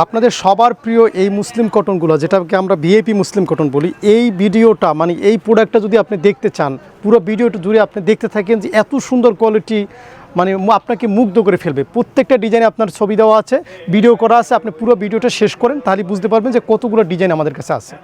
আপনাদের সবার প্রিয় এই মুসলিম কটনগুলো, যেটাকে আমরা বিএপি মুসলিম কটন বলি, এই ভিডিওটা মানে এই প্রোডাক্টটা যদি আপনি দেখতে চান, পুরো ভিডিওটা জুড়ে আপনি দেখতে থাকেন যে এত সুন্দর কোয়ালিটি মানে আপনাকে মুগ্ধ করে ফেলবে। প্রত্যেকটা ডিজাইনে আপনার ছবি দেওয়া আছে ভিডিও করা আছে, আপনি পুরো ভিডিওটা শেষ করেন, তাহলে বুঝতে পারবেন যে কতগুলো ডিজাইন আমাদের কাছে আছে।